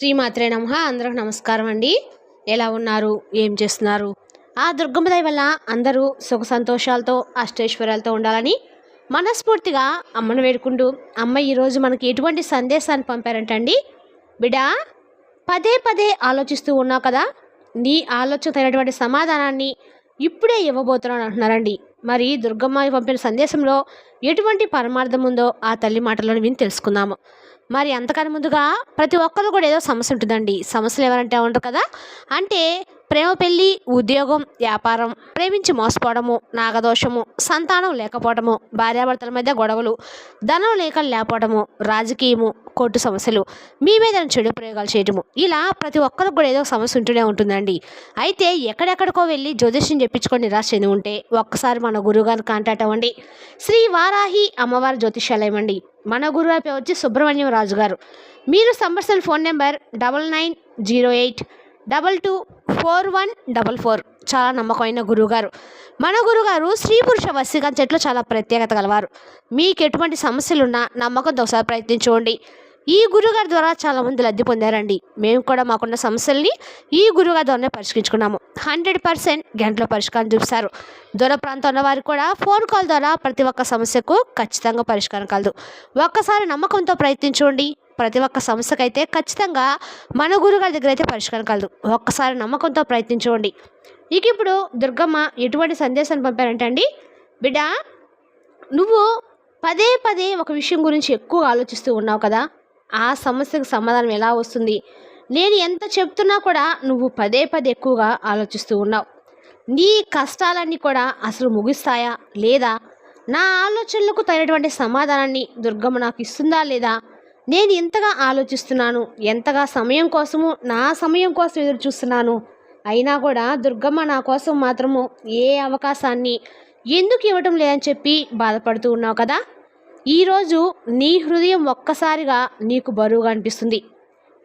శ్రీమాత్రే నమ. అందరికి నమస్కారం అండి. ఎలా ఉన్నారు? ఏం చేస్తున్నారు? ఆ దుర్గమ్మ దయ వల్ల అందరూ సుఖ సంతోషాలతో అష్టైశ్వర్యాలతో ఉండాలని మనస్ఫూర్తిగా అమ్మను వేడుకుంటూ అమ్మ ఈరోజు మనకి ఎటువంటి సందేశాన్ని పంపారంటండి? బిడా పదే పదే ఆలోచిస్తూ ఉన్నావు కదా? నీ ఆలోచన తగినటువంటి సమాధానాన్ని ఇప్పుడే ఇవ్వబోతున్నాను అంటున్నారండి. మరి దుర్గమ్మ పంపిన సందేశంలో ఎటువంటి పరమార్థం ఉందో ఆ తల్లి మాటలను విని తెలుసుకుందాము. మరి అంతకన్నా ముందుగా ప్రతి ఒక్కరు కూడా ఏదో సమస్య ఉంటుందండి. సమస్యలు ఎవరంటే ఉంటారు కదా? అంటే ప్రేమ పెళ్ళి ఉద్యోగం వ్యాపారం ప్రేమించి మోసపోవడము నాగదోషము సంతానం లేకపోవడము భార్యాభర్తల మధ్య గొడవలు ధనం లేక లేకపోవడము రాజకీయము కోర్టు సమస్యలు మీ మీద చెడు ప్రయోగాలు చేయటము. ఇలా ప్రతి ఒక్కరికి కూడా ఏదో సమస్య ఉంటూనే ఉంటుందండి. అయితే ఎక్కడెక్కడికో వెళ్ళి జ్యోతిష్యం చెప్పించుకొని నిరాశ చెంది ఉంటే ఒక్కసారి మన గురువుగారిని కాంటాక్ట్ అవ్వండి. శ్రీ వారాహి అమ్మవారి జ్యోతిష్యాలయం అండి. మన గురువు వచ్చి సుబ్రహ్మణ్యం రాజు గారు మీరు సంపర్సల్ phone number double nine zero eight double two four one double four. చాలా నమ్మకమైన గురువుగారు. మన గురుగారు స్త్రీ పురుష వశీకరణ చెట్లు చాలా ప్రత్యేకత గలవారు. మీకు ఎటువంటి సమస్యలున్నా నమ్మకంతో ఒకసారి ప్రయత్నించుకోండి ఈ గురుగారి ద్వారా చాలామంది లబ్ధి పొందారండి. మేము కూడా మాకున్న సమస్యల్ని ఈ గురుగారి ద్వారానే పరిష్కరించుకున్నాము. హండ్రెడ్ పర్సెంట్ గంటలో పరిష్కారం చూపిస్తారు. దూర ప్రాంతం ఉన్న వారు కూడా ఫోన్ కాల్ ద్వారా ప్రతి ఒక్క సమస్యకు ఖచ్చితంగా పరిష్కారం కలదు. ఒక్కసారి నమ్మకంతో ప్రయత్నించుకోండి ప్రతి ఒక్క సమస్యకైతే ఖచ్చితంగా మన గురుగారి దగ్గర అయితే పరిష్కారం కలదు. ఒక్కసారి నమ్మకంతో ప్రయత్నించుకోండి ఇక ఇప్పుడు దుర్గమ్మ ఎటువంటి సందేశాన్ని పంపారంటే అండి బిడ్డ నువ్వు పదే పదే ఒక విషయం గురించి ఎక్కువ ఆలోచిస్తూ ఉన్నావు కదా. ఆ సమస్యకు సమాధానం ఎలా వస్తుంది? నేను ఎంత చెప్తున్నా కూడా నువ్వు పదే పదే ఎక్కువగా ఆలోచిస్తూ ఉన్నావు. నీ కష్టాలన్నీ కూడా అసలు ముగిస్తాయా? లేదా? నా ఆలోచనలకు తగినటువంటి సమాధానాన్ని దుర్గమ్మ నాకు ఇస్తుందా లేదా? నేను ఇంతగా ఆలోచిస్తున్నాను ఎంతగా సమయం కోసము నా సమయం కోసం ఎదురు చూస్తున్నాను. అయినా కూడా దుర్గమ్మ నా కోసం మాత్రము ఏ అవకాశాన్ని ఎందుకు ఇవ్వటం లేదని చెప్పి బాధపడుతూ ఉన్నావు కదా? ఈరోజు నీ హృదయం ఒక్కసారిగా నీకు బరువుగా అనిపిస్తుంది.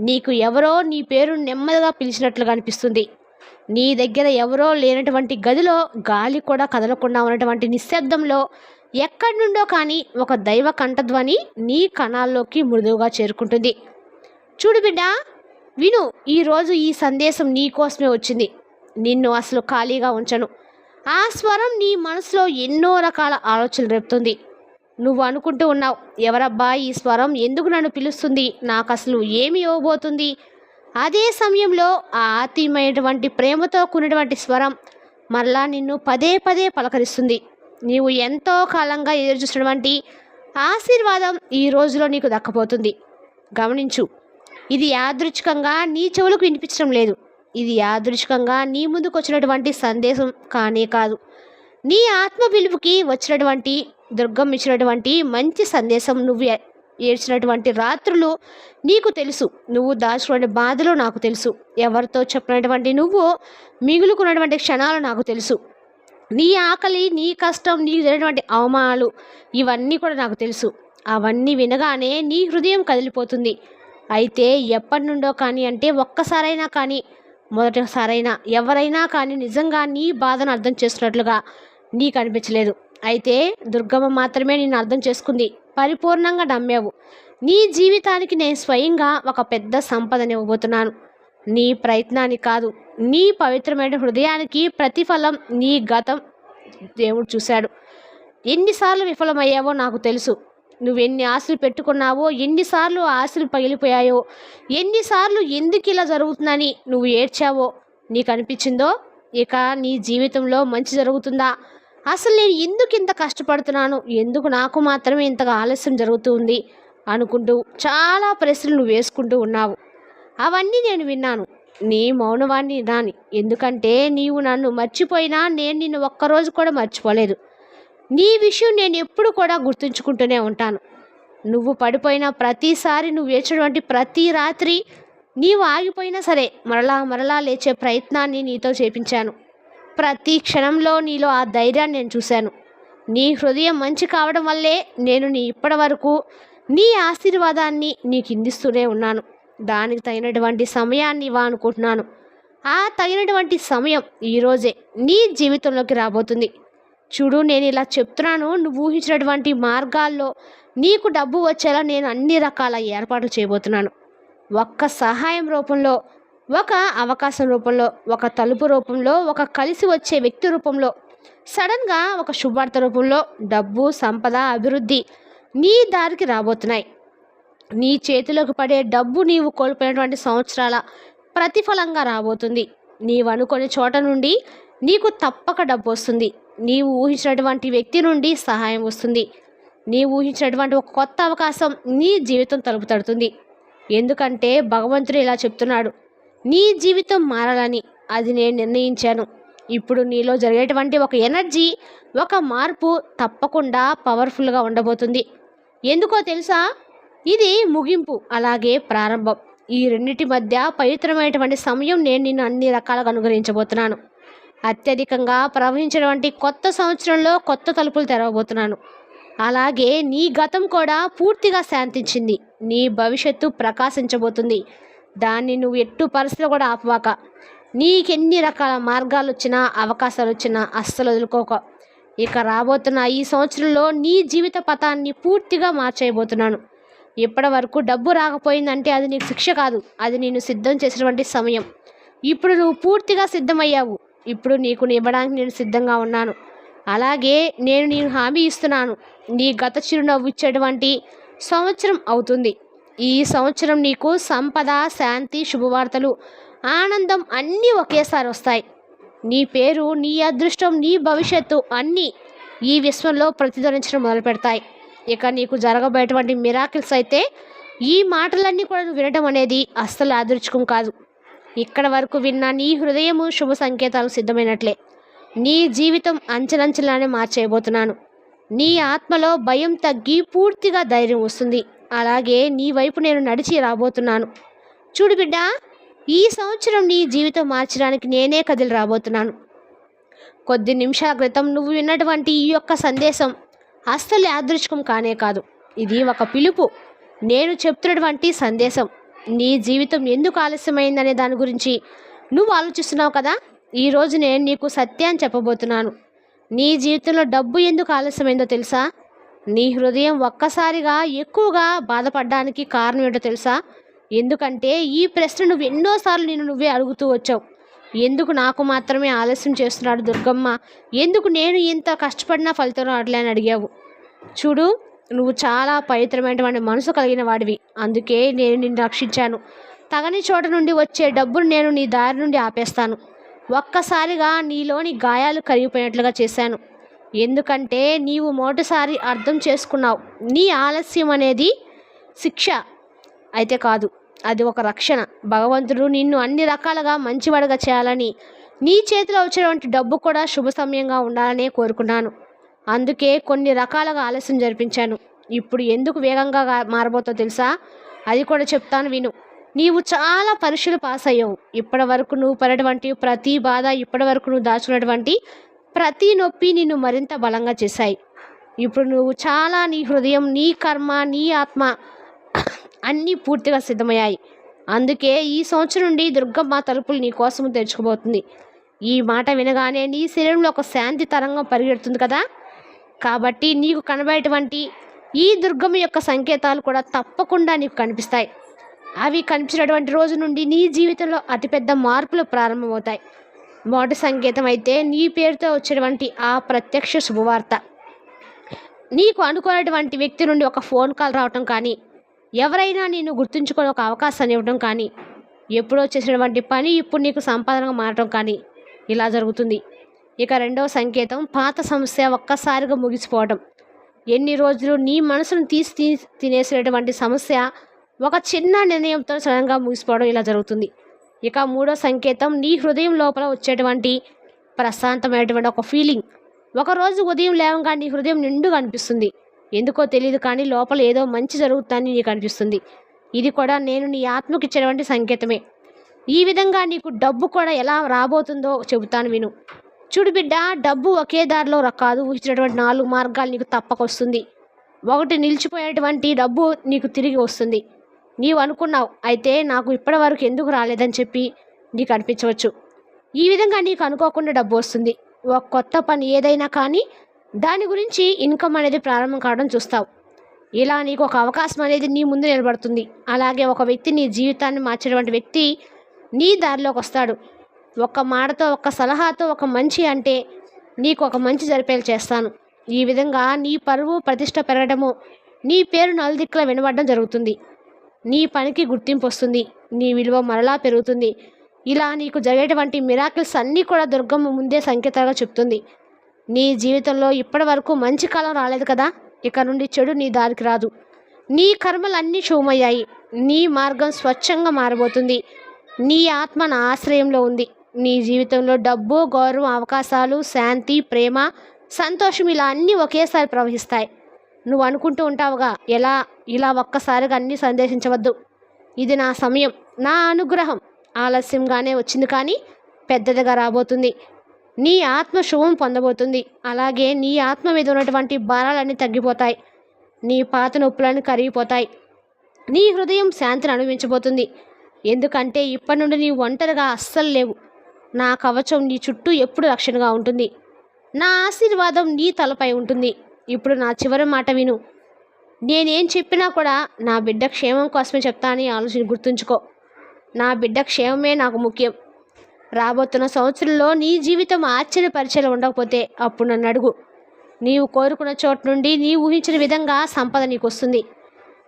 నీకు ఎవరో నీ పేరు నెమ్మదిగా పిలిచినట్లుగా అనిపిస్తుంది. నీ దగ్గర ఎవరో లేనటువంటి గదిలో గాలి కూడా కదలకుండా ఉన్నటువంటి నిశ్శబ్దంలో ఎక్కడి నుండో కానీ ఒక దైవ కంఠధ్వని నీ కణాల్లోకి మృదువుగా చేరుకుంటుంది. చూడు బిడ్డ విను ఈరోజు ఈ సందేశం నీ కోసమే వచ్చింది. నిన్ను అసలు ఖాళీగా ఉంచను. ఆ స్వరం నీ మనసులో ఎన్నో రకాల ఆలోచనలు రేపుతుంది. నువ్వు అనుకుంటూ ఉన్నావు ఎవరబ్బా ఈ స్వరం ఎందుకు నన్ను పిలుస్తుంది? నాకు అసలు ఏమి ఇవ్వబోతుంది? అదే సమయంలో ఆ ఆత్మీయమైనటువంటి ప్రేమతో కూడినటువంటి స్వరం మరలా నిన్ను పదే పదే పలకరిస్తుంది. నీవు ఎంతో కాలంగా ఎదురుచూసినటువంటి ఆశీర్వాదం ఈ రోజులో నీకు దక్కపోతుంది గమనించు ఇది యాదృచ్ఛికంగా నీ చెవులకు వినిపించడం లేదు. ఇది యాదృచ్ఛికంగా నీ ముందుకు వచ్చినటువంటి సందేశం కానే కాదు. నీ ఆత్మ పిలుపుకి వచ్చినటువంటి దుర్గం ఇచ్చినటువంటి మంచి సందేశం నువ్వు ఏడ్చినటువంటి రాత్రులు నీకు తెలుసు. నువ్వు దాచుకునే బాధలు నాకు తెలుసు. ఎవరితో చెప్పినటువంటి నువ్వు మిగులుకున్నటువంటి క్షణాలు నాకు తెలుసు. నీ ఆకలి నీ కష్టం నీకు జరిగినటువంటి అవమానాలు ఇవన్నీ కూడా నాకు తెలుసు. అవన్నీ వినగానే నీ హృదయం కదిలిపోతుంది. అయితే ఎప్పటి నుండో కానీ అంటే ఒక్కసారైనా కానీ మొదటిసారైనా ఎవరైనా కానీ నిజంగా నీ బాధను అర్థం చేసుకున్నట్లుగా నీకు అనిపించలేదు. అయితే దుర్గమ్మ మాత్రమే నేను అర్థం చేసుకుంది. పరిపూర్ణంగా నమ్మావు. నీ జీవితానికి నేను స్వయంగా ఒక పెద్ద సంపదని ఇవ్వబోతున్నాను నీ ప్రయత్నాన్ని కాదు నీ పవిత్రమైన హృదయానికి ప్రతిఫలం నీ గతం దేవుడు చూశాడు. ఎన్నిసార్లు విఫలమయ్యావో నాకు తెలుసు. నువ్వు ఎన్ని ఆశలు పెట్టుకున్నావో ఎన్నిసార్లు ఆశలు పగిలిపోయాయో ఎన్నిసార్లు ఎందుకు ఇలా జరుగుతుందని నువ్వు ఏడ్చావో నీకు అనిపించిందో ఇక నీ జీవితంలో మంచి జరుగుతుందా? అసలు నేను ఎందుకు ఇంత కష్టపడుతున్నాను? ఎందుకు నాకు మాత్రమే ఇంతగా ఆలస్యం జరుగుతుంది? అనుకుంటూ చాలా ప్రశ్నలు నువ్వు వేసుకుంటూ ఉన్నావు. అవన్నీ నేను విన్నాను. నీ మౌనవాన్ని రాని ఎందుకంటే నీవు నన్ను మర్చిపోయినా నేను నిన్ను ఒక్కరోజు కూడా మర్చిపోలేదు. నీ విషయం నేను ఎప్పుడు కూడా గుర్తుంచుకుంటూనే ఉంటాను. నువ్వు పడిపోయిన ప్రతిసారి నువ్వు ఏడ్చినటువంటి ప్రతి రాత్రి నీవు ఆగిపోయినా సరే మరలా మరలా లేచే ప్రయత్నాన్ని నీతో చేపించాను. ప్రతి క్షణంలో నీలో ఆ ధైర్యాన్ని నేను చూశాను. నీ హృదయం మంచి కావడం వల్లే నేను నీ ఇప్పటి వరకు నీ ఆశీర్వాదాన్ని నీకు ఇందిస్తూనే ఉన్నాను. దానికి తగినటువంటి సమయాన్ని ఇవ్వ అనుకుంటున్నాను. ఆ తగినటువంటి సమయం ఈరోజే నీ జీవితంలోకి రాబోతుంది. చూడు నేను ఇలా చెప్తున్నాను. నువ్వు ఊహించినటువంటి మార్గాల్లో నీకు డబ్బు వచ్చేలా నేను అన్ని రకాల ఏర్పాట్లు చేయబోతున్నాను. ఒక్క సహాయం రూపంలో ఒక అవకాశం రూపంలో ఒక తలుపు రూపంలో ఒక కలిసి వచ్చే వ్యక్తి రూపంలో సడన్గా ఒక శుభార్త రూపంలో డబ్బు సంపద అభివృద్ధి నీ దారికి రాబోతున్నాయి. నీ చేతిలోకి పడే డబ్బు నీవు కోల్పోయినటువంటి సంవత్సరాల ప్రతిఫలంగా రాబోతుంది. నీవు అనుకునే చోట నుండి నీకు తప్పక డబ్బు వస్తుంది. నీవు ఊహించినటువంటి వ్యక్తి నుండి సహాయం వస్తుంది. నీవు ఊహించినటువంటి ఒక కొత్త అవకాశం నీ జీవితం తలుపు తడుతుంది. ఎందుకంటే భగవంతుడు ఇలా చెప్తున్నాడు నీ జీవితం మారాలని అది నేను నిర్ణయించాను. ఇప్పుడు నీలో జరిగేటువంటి ఒక ఎనర్జీ ఒక మార్పు తప్పకుండా పవర్ఫుల్గా ఉండబోతుంది. ఎందుకో తెలుసా? ఇది ముగింపు అలాగే ప్రారంభం. ఈ రెండింటి మధ్య పవిత్రమైనటువంటి సమయం నేను నిన్ను అన్ని రకాలుగా అనుగ్రహించబోతున్నాను. అత్యధికంగా ప్రవహించినటువంటి కొత్త సంవత్సరంలో కొత్త తలుపులు తెరవబోతున్నాను. అలాగే నీ గతం కూడా పూర్తిగా శాంతించింది. నీ భవిష్యత్తు ప్రకాశించబోతుంది. దాన్ని నువ్వు ఎట్టు పరిస్థితులు కూడా ఆపవాక నీకెన్ని రకాల మార్గాలు వచ్చినా అవకాశాలు వచ్చినా అస్సలు వదులుకోక. ఇక రాబోతున్న ఈ సంవత్సరంలో నీ జీవిత పథాన్ని పూర్తిగా మార్చేయబోతున్నాను. ఇప్పటి వరకు డబ్బు రాకపోయిందంటే అది నీకు శిక్ష కాదు. అది నేను సిద్ధం చేసినటువంటి సమయం. ఇప్పుడు నువ్వు పూర్తిగా సిద్ధమయ్యావు. ఇప్పుడు నీకు ఇవ్వడానికి నేను సిద్ధంగా ఉన్నాను. అలాగే నేను నేను హామీ ఇస్తున్నాను. నీ గత చిరునవ్వు ఇచ్చేటువంటి సంవత్సరం అవుతుంది. ఈ సంవత్సరం నీకు సంపద శాంతి శుభవార్తలు ఆనందం అన్నీ ఒకేసారి వస్తాయి. నీ పేరు నీ అదృష్టం నీ భవిష్యత్తు అన్నీ ఈ విశ్వంలో ప్రతిధ్వనించడం మొదలు పెడతాయి ఇక నీకు జరగబోయేటువంటి మిరాకిల్స్ అయితే ఈ మాటలన్నీ కూడా నువ్వు వినడం అనేది అస్సలు అదృష్టం కాదు. ఇక్కడ వరకు విన్న నీ హృదయము శుభ సంకేతాలు సిద్ధమైనట్లే. నీ జీవితం అంచెలంచెలానే మార్చేయబోతున్నాను. నీ ఆత్మలో భయం తగ్గి పూర్తిగా ధైర్యం వస్తుంది. అలాగే నీ వైపు నేను నడిచి రాబోతున్నాను. చూడు బిడ్డ ఈ సంవత్సరం నీ జీవితం మార్చడానికి నేనే కదిలి రాబోతున్నాను. కొద్ది నిమిషాల క్రితం నువ్వు విన్నటువంటి ఈ యొక్క సందేశం అస్సలు యాదృచ్ఛికం కానే కాదు. ఇది ఒక పిలుపు నేను చెప్తున్నటువంటి సందేశం. నీ జీవితం ఎందుకు ఆలస్యమైందనే దాని గురించి నువ్వు ఆలోచిస్తున్నావు కదా? ఈరోజు నేను నీకు సత్యాన్ని చెప్పబోతున్నాను. నీ జీవితంలో డబ్బు ఎందుకు ఆలస్యమైందో తెలుసా? నీ హృదయం ఒక్కసారిగా ఎక్కువగా బాధపడడానికి కారణం ఏంటో తెలుసా? ఎందుకంటే ఈ ప్రశ్న నువ్వు ఎన్నోసార్లు నేను నువ్వే అడుగుతూ వచ్చావు. ఎందుకు నాకు మాత్రమే ఆలస్యం చేస్తున్నాడు దుర్గమ్మ? ఎందుకు నేను ఇంత కష్టపడినా ఫలితం రావట్లే అని అడిగావు? చూడు నువ్వు చాలా పవిత్రమైనటువంటి మనసు కలిగిన వాడివి. అందుకే నేను నిన్ను రక్షించాను. తగని చోట నుండి వచ్చే డబ్బును నేను నీ దారి నుండి ఆపేస్తాను. ఒక్కసారిగా నీలోని గాయాలు కరిగిపోయినట్లుగా చేశాను. ఎందుకంటే నీవు మొదటిసారి అర్థం చేసుకున్నావు. నీ ఆలస్యం అనేది శిక్ష. అయితే కాదు అది ఒక రక్షణ. భగవంతుడు నిన్ను అన్ని రకాలుగా మంచివాడుగా చేయాలని నీ చేతిలో వచ్చినటువంటి డబ్బు కూడా శుభ సమయంగా ఉండాలనే కోరుకున్నాను. అందుకే కొన్ని రకాలుగా ఆలస్యం జరిపించాను. ఇప్పుడు ఎందుకు వేగంగా మారబోతో తెలుసా? అది కూడా చెప్తాను విను. నీవు చాలా పరీక్షలు పాస్ అయ్యావు. ఇప్పటి వరకు నువ్వు పడినటువంటి ప్రతి బాధ ఇప్పటి వరకు నువ్వు దాచుకున్నటువంటి ప్రతి నొప్పి నిన్ను మరింత బలంగా చేశాయి. ఇప్పుడు నువ్వు చాలా నీ హృదయం నీ కర్మ నీ ఆత్మ అన్నీ పూర్తిగా సిద్ధమయ్యాయి. అందుకే ఈ సంవత్సరం నుండి దుర్గమ్మ తలుపులు నీ కోసం తెరుచుకోబోతుంది ఈ మాట వినగానే నీ శరీరంలో ఒక శాంతి తరంగం పరిగెడుతుంది కదా? కాబట్టి నీకు కనబడేటువంటి ఈ దుర్గమ్మ యొక్క సంకేతాలు కూడా తప్పకుండా నీకు కనిపిస్తాయి. అవి కనిపించినటువంటి రోజు నుండి నీ జీవితంలో అతిపెద్ద మార్పులు ప్రారంభమవుతాయి. మొదటి సంకేతం అయితే నీ పేరుతో వచ్చేటువంటి ఆ ప్రత్యక్ష శుభవార్త. నీకు అనుకున్నటువంటి వ్యక్తి నుండి ఒక ఫోన్ కాల్ రావటం కానీ ఎవరైనా నిన్ను గుర్తుంచుకొని ఒక అవకాశాన్ని ఇవ్వడం కానీ ఎప్పుడో చేసినటువంటి పని ఇప్పుడు నీకు సంపాదనగా మారటం కానీ ఇలా జరుగుతుంది. ఇక రెండవ సంకేతం పాత సమస్య ఒక్కసారిగా ముగిసిపోవడం. ఎన్ని రోజులు నీ మనసును తీసి తీ తినేసినటువంటి సమస్య ఒక చిన్న నిర్ణయంతో సడన్గా ముగిసిపోవడం ఇలా జరుగుతుంది. ఇక మూడో సంకేతం నీ హృదయం లోపల వచ్చేటువంటి ప్రశాంతమైనటువంటి ఒక ఫీలింగ్. ఒకరోజు ఉదయం లేవంగా నీ హృదయం నిండుగా అనిపిస్తుంది. ఎందుకో తెలియదు కానీ లోపల ఏదో మంచి జరుగుతుందని నీకు అనిపిస్తుంది. ఇది కూడా నేను నీ ఆత్మకి ఇచ్చినటువంటి సంకేతమే. ఈ విధంగా నీకు డబ్బు కూడా ఎలా రాబోతుందో చెబుతాను విను. చూడు బిడ్డ డబ్బు ఒకే దారిలో కాదు ఊహించినటువంటి నాలుగు మార్గాలు నీకు తప్పకొస్తుంది ఒకటి నిలిచిపోయేటువంటి డబ్బు నీకు తిరిగి వస్తుంది. నీవు అనుకున్నావు అయితే నాకు ఇప్పటివరకు ఎందుకు రాలేదని చెప్పి నీకు అనిపించవచ్చు. ఈ విధంగా నీకు అనుకోకుండా డబ్బు వస్తుంది. ఒక కొత్త పని ఏదైనా కానీ దాని గురించి ఇన్కమ్ అనేది ప్రారంభం కావడం చూస్తావు. ఇలా నీకు ఒక అవకాశం అనేది నీ ముందు నిలబడుతుంది. అలాగే ఒక వ్యక్తి నీ జీవితాన్ని మార్చేటువంటి వ్యక్తి నీ దారిలోకి వస్తాడు. ఒక్క మాటతో ఒక్క సలహాతో ఒక మంచి అంటే నీకు ఒక మంచి జరిపేలు చేస్తాను. ఈ విధంగా నీ పరువు ప్రతిష్ట పెరగడము నీ పేరు నలుదిక్కుల వినబడడం జరుగుతుంది. నీ పనికి గుర్తింపు వస్తుంది. నీ విలువ మరలా పెరుగుతుంది. ఇలా నీకు జరిగేటువంటి మిరాకిల్స్ అన్నీ కూడా దుర్గమ్మ ముందే సంకేతాలుగా చెప్తుంది. నీ జీవితంలో ఇప్పటి వరకు మంచి కాలం రాలేదు కదా? ఇక నుండి చెడు నీ దారికి రాదు. నీ కర్మలన్నీ శుభమయ్యాయి నీ మార్గం స్వచ్ఛంగా మారబోతుంది. నీ ఆత్మ నా ఆశ్రయంలో ఉంది. నీ జీవితంలో డబ్బు గౌరవం అవకాశాలు శాంతి ప్రేమ సంతోషం ఇలా అన్నీ ఒకేసారి ప్రవహిస్తాయి. నువ్వు అనుకుంటూ ఉంటావుగా ఎలా? ఇలా ఒక్కసారిగా అన్నీ సందేశించవద్దు. ఇది నా సమయం నా అనుగ్రహం. ఆలస్యంగానే వచ్చింది కానీ పెద్దదిగా రాబోతుంది. నీ ఆత్మ శుభం పొందబోతుంది. అలాగే నీ ఆత్మ మీద ఉన్నటువంటి భారాలన్నీ తగ్గిపోతాయి. నీ పాత నొప్పులను కరిగిపోతాయి. నీ హృదయం శాంతిని అనుభవించబోతుంది. ఎందుకంటే ఇప్పటి నుండి నీ ఒంటరిగా అస్సలు లేవు. నా కవచం నీ చుట్టూ ఎప్పుడు రక్షణగా ఉంటుంది. నా ఆశీర్వాదం నీ తలపై ఉంటుంది. ఇప్పుడు నా చివరి మాట విను. నేనేం చెప్పినా కూడా నా బిడ్డ క్షేమం కోసమే చెప్తానని ఆలోచన గుర్తుంచుకో. నా బిడ్డ క్షేమమే నాకు ముఖ్యం. రాబోతున్న సంవత్సరంలో నీ జీవితం ఆశ్చర్యపరిచేలా ఉండకపోతే అప్పుడు నన్ను అడుగు. నీవు కోరుకున్న చోటు నుండి నీ ఊహించిన విధంగా సంపద నీకు వస్తుంది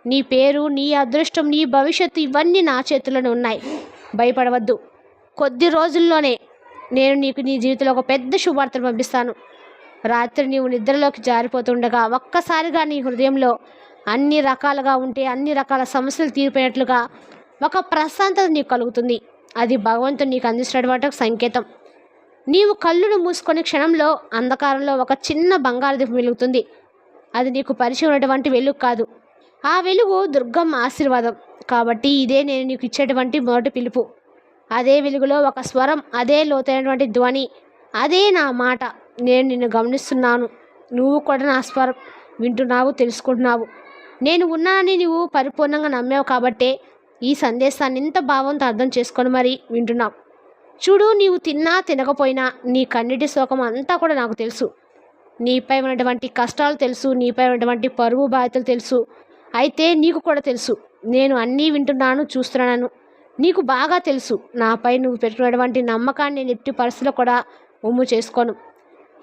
నీ పేరు నీ అదృష్టం నీ భవిష్యత్తు ఇవన్నీ నా చేతుల్లోనే ఉన్నాయి. భయపడవద్దు. కొద్ది రోజుల్లోనే నేను నీకు నీ జీవితంలో ఒక పెద్ద శుభార్తను పంపిస్తాను. రాత్రి నీవు నిద్రలోకి జారిపోతుండగా ఒక్కసారిగా నీ హృదయంలో అన్ని రకాలుగా ఉంటే అన్ని రకాల సమస్యలు తీరిపోయినట్లుగా ఒక ప్రశాంతత నీకు కలుగుతుంది. అది భగవంతుడు నీకు అందిస్తున్నటువంటి ఒక సంకేతం. నీవు కళ్ళును మూసుకొని క్షణంలో అంధకారంలో ఒక చిన్న బంగారు దీపం వెలుగుతుంది. అది నీకు పరిచయం ఉన్నటువంటి వెలుగు కాదు. ఆ వెలుగు దుర్గమ్మ ఆశీర్వాదం. కాబట్టి ఇదే నేను నీకు ఇచ్చేటువంటి మొదటి పిలుపు. అదే వెలుగులో ఒక స్వరం అదే లోతైనటువంటి ధ్వని అదే నా మాట. నేను నిన్ను గమనిస్తున్నాను. నువ్వు కూడా నా స్వరం వింటున్నావు తెలుసుకుంటున్నావు. నేను ఉన్నానని నువ్వు పరిపూర్ణంగా నమ్మావు కాబట్టే ఈ సందేశాన్ని ఇంత భావంతో అర్థం చేసుకొని మరి వింటున్నావు చూడు నీవు తిన్నా తినకపోయినా నీ కన్నిటి శోకం అంతా కూడా నాకు తెలుసు. నీపై ఉన్నటువంటి కష్టాలు తెలుసు నీపై ఉన్నటువంటి పరువు బాధ్యతలు తెలుసు. అయితే నీకు కూడా తెలుసు. నేను అన్నీ వింటున్నాను చూస్తున్నాను. నీకు బాగా తెలుసు. నాపై నువ్వు పెట్టుకున్నటువంటి నమ్మకాన్ని నేను ఎట్టి పరిస్థితిలో కూడా ఉమ్ము చేసుకోను.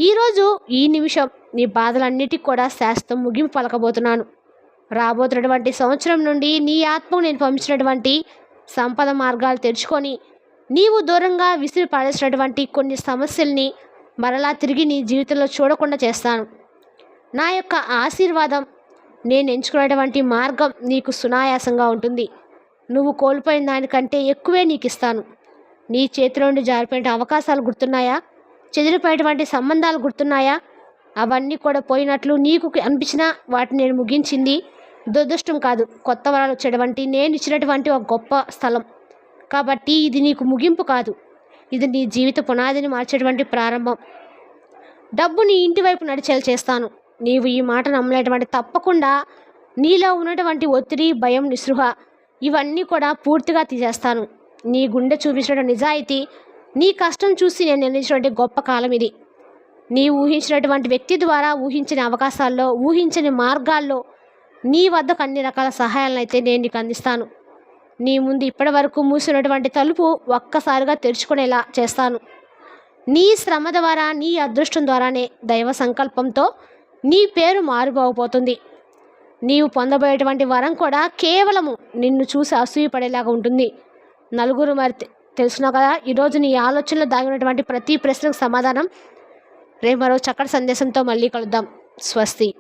ఈరోజు ఈ నిమిషం నీ బాధలన్నిటికి కూడా శాస్త్రం ముగింపు పలకబోతున్నాను. రాబోతున్నటువంటి సంవత్సరం నుండి నీ ఆత్మకు నేను పంపించినటువంటి సంపద మార్గాలు తెరుచుకొని నీవు దూరంగా విసిరి పడేసినటువంటి కొన్ని సమస్యల్ని మరలా తిరిగి నీ జీవితంలో చూడకుండా చేస్తాను. నా యొక్క ఆశీర్వాదం నేను ఎంచుకునేటువంటి మార్గం నీకు సునాయాసంగా ఉంటుంది. నువ్వు కోల్పోయిన దానికంటే ఎక్కువే నీకు ఇస్తాను నీ చేతిలో నుండి జారిపోయిన అవకాశాలు గుర్తున్నాయా? చెదిరిపోయేటువంటి సంబంధాలు గుర్తున్నాయా? అవన్నీ కూడా పోయినట్లు నీకు అనిపించిన వాటిని నేను ముగించింది దురదృష్టం కాదు. కొత్త వరాలు వచ్చేటువంటి నేను ఇచ్చినటువంటి ఒక గొప్ప స్థలం. కాబట్టి ఇది నీకు ముగింపు కాదు. ఇది నీ జీవిత పునాదిని మార్చేటువంటి ప్రారంభం. డబ్బు నీ ఇంటి వైపు నడిచేలా చేస్తాను. నీవు ఈ మాట నమ్మలేటువంటి తప్పకుండా నీలో ఉన్నటువంటి ఒత్తిడి భయం నిస్పృహ ఇవన్నీ కూడా పూర్తిగా తీసేస్తాను. నీ గుండె చూపించిన నిజాయితీ నీ కష్టం చూసి నేను నిర్ణయించినటువంటి గొప్ప కాలం ఇది. నీ ఊహించినటువంటి వ్యక్తి ద్వారా ఊహించని అవకాశాల్లో ఊహించని మార్గాల్లో నీ వద్దకు అన్ని రకాల సహాయాలను అయితే నేను నీకు అందిస్తాను. నీ ముందు ఇప్పటి వరకు మూసినటువంటి తలుపు ఒక్కసారిగా తెరుచుకునేలా చేస్తాను. నీ శ్రమ ద్వారా నీ అదృష్టం ద్వారానే దైవ సంకల్పంతో నీ పేరు మారుబోకపోతుంది నీవు పొందబోయేటువంటి వరం కూడా కేవలము నిన్ను చూసి అసూయపడేలాగా ఉంటుంది. నలుగురు మరి తెలుసున్నావు కదా ఈరోజు నీ ఆలోచనలో దాగినటువంటి ప్రతి ప్రశ్నకు సమాధానం రేపు మరో చక్కటి సందేశంతో మళ్ళీ కలుద్దాం. స్వస్తి.